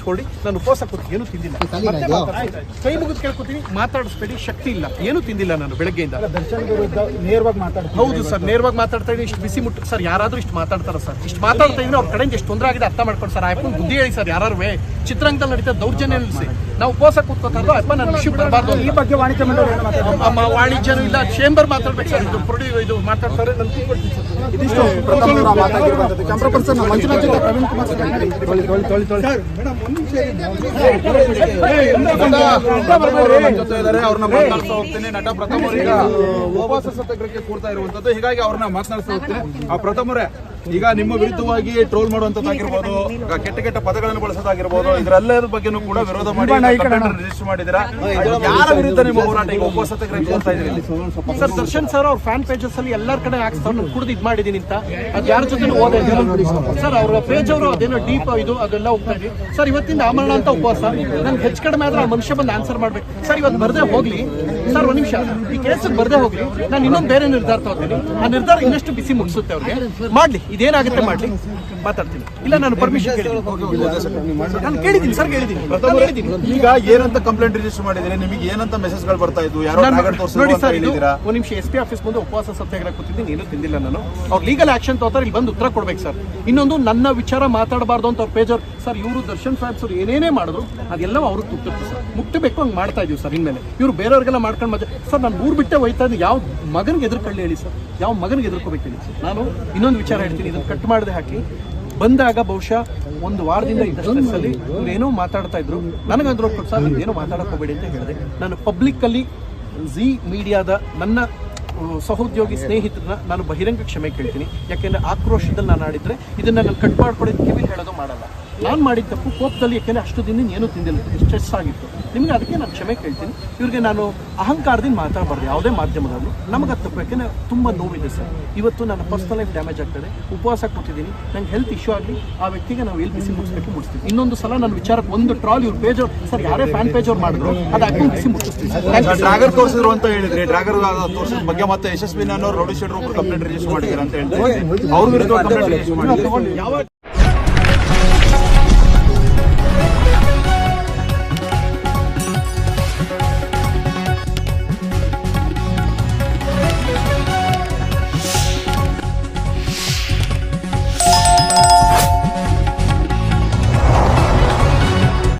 ಇಟ್ಕೊಳ್ಳಿ ನಾನು ಉಪವಾಸ ಕೂತೀನಿ ಏನು ತಿಂದಿಲ್ಲ. ಮತ್ತೆ ಮಾತಾಡ್ತೀನಿ. ಕೈ ಮುಗಿದು ಕೇಳ್ಕೊತೀನಿ. ಮಾತಾಡಿಸ್ಬೇಡಿ ಶಕ್ತಿ ಇಲ್ಲ. ಏನು ತಿಂದಿಲ್ಲ ನಾನು ಬೆಳಗ್ಗೆಯಿಂದ. ದರ್ಶನ್ ವಿರುದ್ಧ ನೇರವಾಗಿ ಮಾತಾಡ್ತಾರೆ ಹೌದು ಸರ್ ನೇರವಾಗಿ ಮಾತಾಡ್ತಾ ಇದ್ದೀನಿ ಇಷ್ಟು ಬಿಸಿ ಮುಟ್ಟು ಸರ್ ಯಾರಾದ್ರೂ ಇಷ್ಟು ಮಾತಾಡ್ತಾರ ಸರ್. ಇಷ್ಟು ಮಾತಾಡ್ತಾ ಇದ್ರೆ ಅವ್ರ ಕಡೆಯಿಂದ ಎಷ್ಟು ತೊಂದರೆ ಆಗಿದೆ ಅರ್ಥ ಮಾಡ್ಕೊಂಡು ಸರ್. ಆಯ್ತು ಬುದ್ಧಿ ಹೇಳಿ ಸರ್ ಯಾರು ಚಿತ್ರರಂಗದಲ್ಲಿ ನಡೀತಾ ದೌರ್ಜನ್ಯ ನಿಲ್ಲಿಸಿ ನಾವು ಉಪವಾಸ ಕೂತ್ಕೋತಾರೋ ಅಪ್ಪ ನನ್ನ ವಿಷಯ ಬರಬಾರ್ದು ಈ ಬಗ್ಗೆ ವಾಣಿಜ್ಯ ನಮ್ಮ ವಾಣಿಜ್ಯನೂ ಇಲ್ಲ ಚೇಂಬರ್ ಮಾತಾಡ್ಬೇಕು ಸರ್ ಇದು ಪ್ರೊಡ್ಯೂ ಇದು ಮಾತಾಡ್ತಾರೆ ನಾನು ಕೂತ್ಕೊಳ್ತೀನಿ ಸರ್. ಇದಿಷ್ಟು ಪ್ರಥಮ ಮಾತಾಗಿರುವಂಥದ್ದು ಕ್ಯಾಮ್ರಾ ಪರ್ಸನ್ ಮಂಜುನಾಥ್ ಜೊತೆ ಪ್ರವೀಣ್ ಕುಮಾರ್ ಸರ್ ತೊಳಿ ತೊಳಿ ತೊಳಿ ತೊಳಿ ನಮ್ಮ ಜೊತೆ ಇದ್ದಾರೆ ಅವ್ರನ್ನ ಮಾತನಾಡ್ತಾ ಹೋಗ್ತೀನಿ ನಟ ಪ್ರಥಮ ಉಪವಾಸ ಸತ್ಯಾಗ್ರಹಕ್ಕೆ ಕೂರ್ತಾ ಇರುವಂತದ್ದು ಹೀಗಾಗಿ ಅವ್ರನ್ನ ಮಾತನಾಡ್ತಾ ಹೋಗ್ತೇನೆ ಆ ಪ್ರಥಮರೇ ಈಗ ನಿಮ್ಮ ವಿರುದ್ಧವಾಗಿ ಟ್ರೋಲ್ ಮಾಡುವಂತದ್ದಾಗಿರ್ಬೋದು ಕೆಟ್ಟ ಕೆಟ್ಟ ಪದಗಳನ್ನು ಬಳಸೋದಾಗಿರ್ಬೋದು ಇದರೆಲ್ಲರ ಬಗ್ಗೆನೂ ಕೂಡ ವಿರೋಧ ಮಾಡಿ ರಿಜಿಸ್ಟರ್ ಮಾಡಿದಿರಾ ಯಾರ ವಿರುದ್ಧ ನಿಮ್ಮ ಹೋರಾಟ ಈಗ ಇದ್ದೀರಿ? ಸರ್ ದರ್ಶನ್ ಸರ್ ಅವ್ರ ಫ್ಯಾನ್ ಪೇಜಸ್ ಅಲ್ಲಿ ಎಲ್ಲರ ಕಡೆ ಹಾಕ್ಸ್ತಾರೆ ಕುಡಿದು ಕುಡ್ದು ಇದು ಮಾಡಿದೀನಿ ಅಂತ. ಅದ್ ಯಾರ ಜೊತೆ ಓದೇ ಸರ್ ಅವ್ರ ಪೇಜ್ ಅವರು ಅದೇನೋ ಡೀಪ್ ಇದು ಅದೆಲ್ಲ ಹೋಗ್ತಾ ಇದ್ವಿ. ಸರ್ ಇವತ್ತಿಂದ ಆಮರಣ ಅಂತ ಉಪವಾಸ. ನನ್ಗೆ ಹೆಚ್ಚು ಕಡಿಮೆ ಆದ್ರೆ ಆ ಮನುಷ್ಯ ಬಂದು ಆನ್ಸರ್ ಮಾಡ್ಬೇಕು. ಸರ್ ಇವತ್ತು ಬರ್ದೇ ಹೋಗ್ಲಿ. ಸರ್, ಒಂದ್ ನಿಮಿಷ. ಈ ಕೇಸಿಗೆ ಬರ್ದೇ ಹೋಗ್ಲಿ. ನಾನು ಇನ್ನೊಂದು ಬೇರೆ ನಿರ್ಧಾರ ತಗೋತೀನಿ. ಆ ನಿರ್ಧಾರ ಇನ್ನಷ್ಟು ಬಿಸಿ ಮುಗಿಸುತ್ತೆ ಅವ್ರಿಗೆ. ಮಾಡ್ಲಿ. ಇದೇನಾಗುತ್ತೆ ಮಾಡ್ಲಿ. ಮಾತಾಡ್ತೀನಿ. ಇಲ್ಲ ನಾನು ಪರ್ಮಿಷನ್ ಕೇಳಿದ್ದೀನಿ. ನಾನು ಕೇಳಿದ್ದೀನಿ ಸರ್ ಕೇಳಿದ್ದೀನಿ. ಈಗ ಏನಂತ ಕಂಪ್ಲೇಂಟ್ ರಿಜಿಸ್ಟರ್ ಮಾಡಿದ್ರೆ ನಿಮಗೆ ಏನಂತ ಬರ್ತಾ ಯಾರೋ ನಾನು- ಟಾರ್ಗೆಟ್ ತೋರಿಸಿದ್ರು ನೋಡಿ ಸರ್ ಒಂದು ನಿಮಿಷ ಎಸ್ ಪಿ ಆಫೀಸ್ ಮುಂದೆ ಉಪವಾಸ ಸತ್ಯಾಗ್ರಹ ಕೂತಿದ್ದೀನಿ ಏನು ತಿಂದಿಲ್ಲ ನಾನು. ಅವ್ರು ಲೀಗಲ್ ಆಕ್ಷನ್ ತೋತಾರೆ ಇಲ್ಲಿ ಬಂದು ಉತ್ತರ ಕೊಡ್ಬೇಕು ಸರ್ ಇನ್ನೊಂದು ನನ್ನ ವಿಚಾರ ಮಾತಾಡಬಾರ್ದು ಅಂತ ಅವ್ರ ಪೇಜ್ ಅವ್ರು ಸರ್ ಇವರು ದರ್ಶನ್ ಫ್ಯಾನ್ಸ್ ಸರ್ ಏನೇನೇ ಮಾಡಿದ್ರು ಅದೆಲ್ಲವೂ ಅವ್ರಿಗೆ ತುಟ್ಟುತ್ತೆ ಸರ್ ಮುಟ್ಟಬೇಕು ಹಂಗೆ ಮಾಡ್ತಾ ಇದೀವಿ ಸರ್ ಇನ್ಮೇಲೆ. ಇವರು ಬೇರೆಯವ್ರಿಗೆಲ್ಲ ಮಾಡ್ಕೊಂಡು ಮಜಾ ಸರ್ ನಾನು ಊರು ಬಿಟ್ಟೆ ಹೋಯ್ತಾ ಇದ್ದೀನಿ. ಯಾವ ಮಗನಿಗೆ ಎದುರ್ಕೊಳ್ಳಿ ಹೇಳಿ ಸರ್ ಯಾವ ಮಗನಿಗೆ ಎದುರ್ಕೋಬೇಕು ಹೇಳಿ ಸರ್ ನಾನು ಇನ್ನೊಂದು ವಿಚಾರ ಹೇಳ್ತೀನಿ ಇದನ್ನು ಕಟ್ ಮಾಡದೆ ಹಾಕಿ. ಬಂದಾಗ ಬಹುಶಃ ಒಂದು ವಾರದಿಂದ ಇಂಡಸ್ಟ್ರೀಸಲ್ಲಿ ಇವ್ರು ಏನೋ ಮಾತಾಡ್ತಾ ಇದ್ರು. ನನಗಂದ್ರು ಸರ್ ಏನೋ ಮಾತಾಡಕ್ಕೆ ಹೋಗ್ಬೇಡಿ ಅಂತ ಹೇಳಿದೆ. ನಾನು ಪಬ್ಲಿಕ್ಕಲ್ಲಿ ಝಿ ಮೀಡಿಯಾದ ನನ್ನ ಸಹೋದ್ಯೋಗಿ ಸ್ನೇಹಿತರನ್ನ ನಾನು ಬಹಿರಂಗ ಕ್ಷಮೆ ಕೇಳ್ತೀನಿ. ಯಾಕೆಂದ್ರೆ ಆಕ್ರೋಶದಲ್ಲಿ ನಾನು ಆಡಿದ್ರೆ ಇದನ್ನ ನಾನು ಕಟ್ ಮಾಡ್ಕೊಡೋದು ಕಿವಿಲಿ ಹೇಳೋದು ಮಾಡಲ್ಲ. ನಾನು ಮಾಡಿದ ತಪ್ಪು ಕೋಪದಲ್ಲಿ ಯಾಕೆಂದ್ರೆ ಅಷ್ಟು ದಿನ ಏನೂ ತಿಂದಿಲ್ಲ. ಸ್ಟ್ರೆಸ್ ಆಗಿತ್ತು. ನಿಮಗೆ ಅದಕ್ಕೆ ನಾನು ಕ್ಷಮೆ ಕೇಳ್ತೀನಿ. ಇವ್ರಿಗೆ ನಾನು ಅಹಂಕಾರದಿಂದ ಮಾತಾಡಬಾರ್ದು ಯಾವುದೇ ಮಾಧ್ಯಮದಲ್ಲೂ. ನಮಗೆ ಅದು ತಪ್ಪು ಯಾಕೆಂದ್ರೆ ತುಂಬ ನೋವಿದೆ ಸರ್. ಇವತ್ತು ನನ್ನ ಪರ್ಸನಲ್ ಲೈಫ್ ಡ್ಯಾಮೇಜ್ ಆಗ್ತದೆ. ಉಪವಾಸ ಕೂತಿದ್ದೀನಿ. ನಂಗೆ ಹೆಲ್ತ್ ಇಶ್ಯೂ ಆಗಲಿ ಆ ವ್ಯಕ್ತಿಗೆ ನಾವು ಎಲ್ಲಿ ಬಿಸಿ ಮುಗಿಸ್ಬೇಕು ಮುಗಿಸ್ತೀವಿ. ಇನ್ನೊಂದು ಸಲ ನನ್ನ ವಿಚಾರಕ್ಕೆ ಒಂದು ಟ್ರಾಲ್ ಇವ್ರ ಪೇಜ್ ಸರ್ ಯಾರೇ ಫ್ಯಾನ್ ಪೇಜ್ ಅವ್ರು ಮಾಡಿದ್ರು ಅದು ಹಾಕೊಂಡು ಬಿಸಿ ಮುಗಿಸ್ತೀವಿ ಡ್ರಾಗರ್ ತೋರಿಸಿದ್ರು ಅಂತ ಹೇಳಿದ್ರೆ. ಡ್ರಾಗರ್ ತೋರಿಸಿದ ಬಗ್ಗೆ ಮತ್ತೆ ಯಶಸ್ವಿನ ರೌಡಿ ಶೆಟ್ಟರ್ ಕಂಪ್ಲೇಂಟ್ ರಿಜಿಸ್ಟರ್ ಮಾಡಿದ್ದಾರೆ ಅಂತ ಹೇಳ್ತಾರೆ. ಅವ್ರ ವಿರುದ್ಧ ಕಂಪ್ಲೇಂಟ್ ರಿಜಿಸ್ಟರ್ ಮಾಡಿದ್ದಾರೆ ಯಾವ